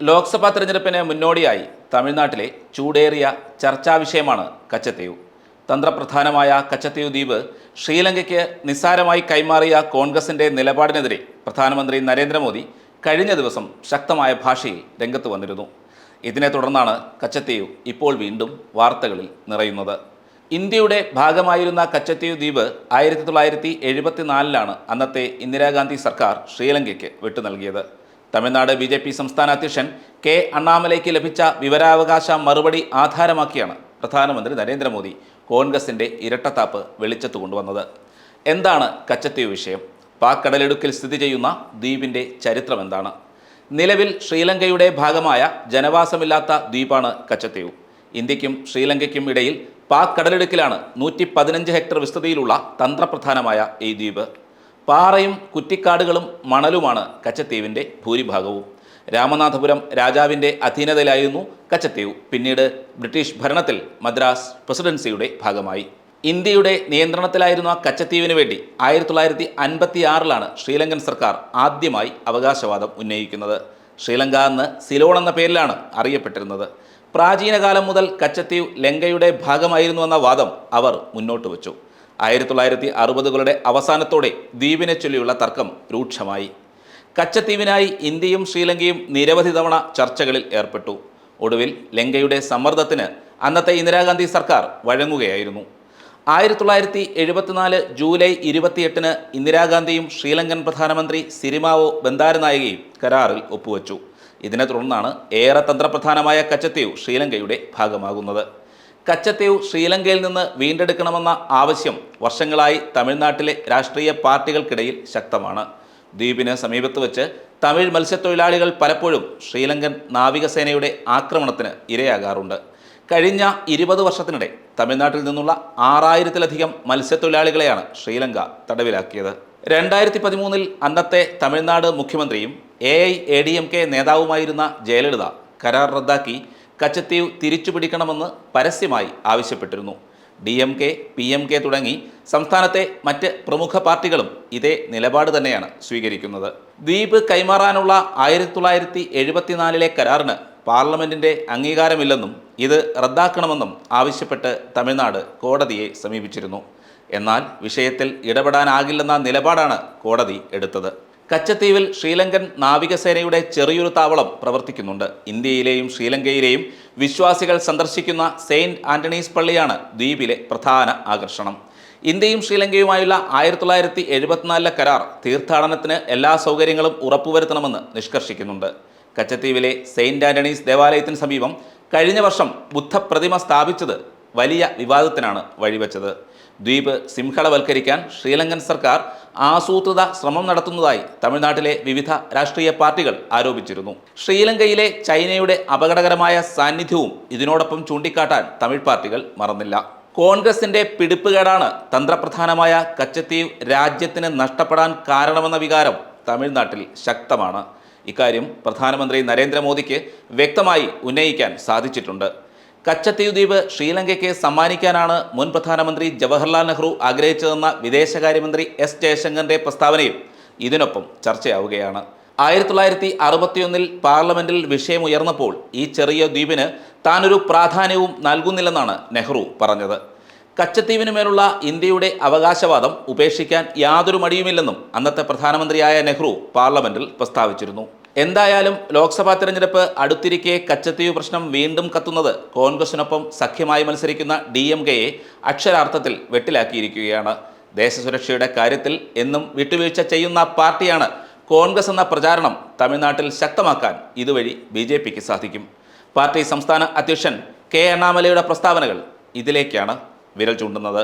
ലോക്സഭാ തെരഞ്ഞെടുപ്പിന് മുന്നോടിയായി തമിഴ്നാട്ടിലെ ചൂടേറിയ ചർച്ചാ വിഷയമാണ് കച്ചത്തീവ്. തന്ത്രപ്രധാനമായ കച്ചത്തീവ് ദ്വീപ് ശ്രീലങ്കയ്ക്ക് നിസ്സാരമായി കൈമാറിയ കോൺഗ്രസിന്റെ നിലപാടിനെതിരെ പ്രധാനമന്ത്രി നരേന്ദ്രമോദി കഴിഞ്ഞ ദിവസം ശക്തമായ ഭാഷയിൽ രംഗത്ത് വന്നിരുന്നു. ഇതിനെ തുടർന്നാണ് കച്ചത്തീവ് ഇപ്പോൾ വീണ്ടും വാർത്തകളിൽ നിറയുന്നത്. ഇന്ത്യയുടെ ഭാഗമായിരുന്ന കച്ചത്തീവ് ദ്വീപ് ആയിരത്തി തൊള്ളായിരത്തി എഴുപത്തിനാലിലാണ് അന്നത്തെ ഇന്ദിരാഗാന്ധി സർക്കാർ ശ്രീലങ്കയ്ക്ക് വിട്ടു നൽകിയത് തമിഴ്നാട് ബി ജെ പി സംസ്ഥാന അധ്യക്ഷൻ കെ അണ്ണാമലയ്ക്ക് ലഭിച്ച വിവരാവകാശ മറുപടി ആധാരമാക്കിയാണ് പ്രധാനമന്ത്രി നരേന്ദ്രമോദി കോൺഗ്രസിന്റെ ഇരട്ടത്താപ്പ് വെളിച്ചത്ത് കൊണ്ടുവന്നത്. എന്താണ് കച്ചത്തീവ് വിഷയം? പാക് കടലിടുക്കിൽ സ്ഥിതി ചെയ്യുന്ന ദ്വീപിന്റെ ചരിത്രം എന്താണ്? നിലവിൽ ശ്രീലങ്കയുടെ ഭാഗമായ ജനവാസമില്ലാത്ത ദ്വീപാണ് കച്ചത്തീവ് ഇന്ത്യക്കും ശ്രീലങ്കയ്ക്കും ഇടയിൽ പാക് കടലിടുക്കിലാണ് നൂറ്റി പതിനഞ്ച് ഹെക്ടർ വിസ്തൃതിയിലുള്ള തന്ത്രപ്രധാനമായ ഈ ദ്വീപ്. പാറയും കുറ്റിക്കാടുകളും മണലുമാണ് കച്ചത്തീവിന്റെ ഭൂരിഭാഗവും. രാമനാഥപുരം രാജാവിന്റെ അധീനതയിലായിരുന്നു കച്ചത്തീവ്. പിന്നീട് ബ്രിട്ടീഷ് ഭരണത്തിൽ മദ്രാസ് പ്രസിഡൻസിയുടെ ഭാഗമായി. ഇന്ത്യയുടെ നിയന്ത്രണത്തിലായിരുന്ന കച്ചത്തീവിന് വേണ്ടി ആയിരത്തി തൊള്ളായിരത്തി അൻപത്തി ആറിലാണ് ശ്രീലങ്കൻ സർക്കാർ ആദ്യമായി അവകാശവാദം ഉന്നയിക്കുന്നത്. ശ്രീലങ്ക എന്ന് സിലോൺ എന്ന പേരിലാണ് അറിയപ്പെട്ടിരുന്നത്. പ്രാചീനകാലം മുതൽ കച്ചത്തീവ് ലങ്കയുടെ ഭാഗമായിരുന്നുവെന്ന വാദം അവർ മുന്നോട്ട് വച്ചു ആയിരത്തി തൊള്ളായിരത്തി അറുപതുകളുടെ അവസാനത്തോടെ ദ്വീപിനെ ചൊല്ലിയുള്ള തർക്കം രൂക്ഷമായി. കച്ചത്തീവിനായി ഇന്ത്യയും ശ്രീലങ്കയും നിരവധി തവണ ചർച്ചകളിൽ ഏർപ്പെട്ടു. ഒടുവിൽ ലങ്കയുടെ സമ്മർദ്ദത്തിന് അന്നത്തെ ഇന്ദിരാഗാന്ധി സർക്കാർ വഴങ്ങുകയായിരുന്നു. ആയിരത്തി തൊള്ളായിരത്തി എഴുപത്തിനാല് ജൂലൈ ഇരുപത്തിയെട്ടിന് ഇന്ദിരാഗാന്ധിയും ശ്രീലങ്കൻ പ്രധാനമന്ത്രി സിരിമാവോ ബന്ദാരനായകയും കരാറിൽ ഒപ്പുവച്ചു. ഇതിനെ തുടർന്നാണ് ഏറെ തന്ത്രപ്രധാനമായ കച്ചത്തീവ് ശ്രീലങ്കയുടെ ഭാഗമാകുന്നത്. കച്ചത്തീവ് ശ്രീലങ്കയിൽ നിന്ന് വീണ്ടെടുക്കണമെന്ന ആവശ്യം വർഷങ്ങളായി തമിഴ്നാട്ടിലെ രാഷ്ട്രീയ പാർട്ടികൾക്കിടയിൽ ശക്തമാണ്. ദ്വീപിന് സമീപത്ത് വെച്ച് തമിഴ് മത്സ്യത്തൊഴിലാളികൾ പലപ്പോഴും ശ്രീലങ്കൻ നാവികസേനയുടെ ആക്രമണത്തിന് ഇരയാകാറുണ്ട്. കഴിഞ്ഞ ഇരുപത് വർഷത്തിനിടെ തമിഴ്നാട്ടിൽ നിന്നുള്ള ആറായിരത്തിലധികം മത്സ്യത്തൊഴിലാളികളെയാണ് ശ്രീലങ്ക തടവിലാക്കിയത്. രണ്ടായിരത്തി പതിമൂന്നിൽ അന്നത്തെ തമിഴ്നാട് മുഖ്യമന്ത്രിയും A I A D M K നേതാവുമായിരുന്ന Jayalalithaa കരാർ റദ്ദാക്കി കച്ചത്തീവ് തിരിച്ചു പിടിക്കണമെന്ന് പരസ്യമായി ആവശ്യപ്പെട്ടിരുന്നു. D M K P M K തുടങ്ങി സംസ്ഥാനത്തെ മറ്റ് പ്രമുഖ പാർട്ടികളും ഇതേ നിലപാട് തന്നെയാണ് സ്വീകരിക്കുന്നത്. ദ്വീപ് കൈമാറാനുള്ള ആയിരത്തി തൊള്ളായിരത്തി എഴുപത്തിനാലിലെ കരാറിന് പാർലമെന്റിന്റെ അംഗീകാരമില്ലെന്നും ഇത് റദ്ദാക്കണമെന്നും ആവശ്യപ്പെട്ട് തമിഴ്നാട് കോടതിയെ സമീപിച്ചിരുന്നു. എന്നാൽ വിഷയത്തിൽ ഇടപെടാനാകില്ലെന്ന നിലപാടാണ് കോടതി എടുത്തത്. കച്ചത്തീവിൽ ശ്രീലങ്കൻ നാവികസേനയുടെ ചെറിയൊരു താവളം പ്രവർത്തിക്കുന്നുണ്ട്. ഇന്ത്യയിലെയും ശ്രീലങ്കയിലെയും വിശ്വാസികൾ സന്ദർശിക്കുന്ന സെയിന്റ് ആന്റണീസ് പള്ളിയാണ് ദ്വീപിലെ പ്രധാന ആകർഷണം. ഇന്ത്യയും ശ്രീലങ്കയുമായുള്ള ആയിരത്തി തൊള്ളായിരത്തി എഴുപത്തിനാലിലെ കരാർ തീർത്ഥാടനത്തിന് എല്ലാ സൗകര്യങ്ങളും ഉറപ്പുവരുത്തണമെന്ന് നിഷ്കർഷിക്കുന്നുണ്ട്. കച്ചത്തീവിലെ സെയിന്റ് ആന്റണീസ് ദേവാലയത്തിന് സമീപം കഴിഞ്ഞ വർഷം ബുദ്ധപ്രതിമ സ്ഥാപിച്ചത് വലിയ വിവാദത്തിനാണ് വഴിവെച്ചത്. ദ്വീപ് സിംഹളവൽക്കരിക്കാൻ ശ്രീലങ്കൻ സർക്കാർ ആസൂത്രിത ശ്രമം നടത്തുന്നതായി തമിഴ്നാട്ടിലെ വിവിധ രാഷ്ട്രീയ പാർട്ടികൾ ആരോപിച്ചിരുന്നു. ശ്രീലങ്കയിലെ ചൈനയുടെ അപകടകരമായ സാന്നിധ്യവും ഇതിനോടൊപ്പം ചൂണ്ടിക്കാട്ടാൻ തമിഴ് പാർട്ടികൾ മറന്നില്ല. കോൺഗ്രസിന്റെ പിടിപ്പുകേടാണ് തന്ത്രപ്രധാനമായ കച്ചത്തീവ് രാജ്യത്തിന് നഷ്ടപ്പെടാൻ കാരണമെന്ന വികാരം തമിഴ്നാട്ടിൽ ശക്തമാണ്. ഇക്കാര്യം പ്രധാനമന്ത്രി നരേന്ദ്രമോദിക്ക് വ്യക്തമായി ഉന്നയിക്കാൻ സാധിച്ചിട്ടുണ്ട്. കച്ചത്തീവ് ദ്വീപ് ശ്രീലങ്കയ്ക്ക് സമ്മാനിക്കാനാണ് മുൻ പ്രധാനമന്ത്രി ജവഹർലാൽ നെഹ്റു ആഗ്രഹിച്ചതെന്ന വിദേശകാര്യമന്ത്രി എസ് ജയശങ്കറിന്റെ പ്രസ്താവനയും ഇതിനൊപ്പം ചർച്ചയാവുകയാണ്. ആയിരത്തി തൊള്ളായിരത്തി അറുപത്തിയൊന്നിൽ പാർലമെന്റിൽ വിഷയം ഉയർന്നപ്പോൾ ഈ ചെറിയ ദ്വീപിന് താനൊരു പ്രാധാന്യവും നൽകുന്നില്ലെന്നാണ് നെഹ്റു പറഞ്ഞത്. കച്ചത്തീവിന് മേലുള്ള ഇന്ത്യയുടെ അവകാശവാദം ഉപേക്ഷിക്കാൻ യാതൊരു മടിയുമില്ലെന്നും അന്നത്തെ പ്രധാനമന്ത്രിയായ നെഹ്റു പാർലമെന്റിൽ പ്രസ്താവിച്ചിരുന്നു. എന്തായാലും ലോക്സഭാ തെരഞ്ഞെടുപ്പ് അടുത്തിരിക്കെ കച്ചത്തീവ് പ്രശ്നം വീണ്ടും കത്തുന്നത് കോൺഗ്രസിനൊപ്പം സഖ്യമായി മത്സരിക്കുന്ന ഡി എം കെയെ അക്ഷരാർത്ഥത്തിൽ വെട്ടിലാക്കിയിരിക്കുകയാണ്. ദേശസുരക്ഷയുടെ കാര്യത്തിൽ എന്നും വിട്ടുവീഴ്ച ചെയ്യുന്ന പാർട്ടിയാണ് കോൺഗ്രസ് എന്ന പ്രചാരണം തമിഴ്നാട്ടിൽ ശക്തമാക്കാൻ ഇതുവഴി ബി ജെ പിക്ക് സാധിക്കും. പാർട്ടി സംസ്ഥാന അധ്യക്ഷൻ കെ അണ്ണാമലയുടെ പ്രസ്താവനകൾ ഇതിലേക്കാണ് വിരൽ ചൂണ്ടുന്നത്.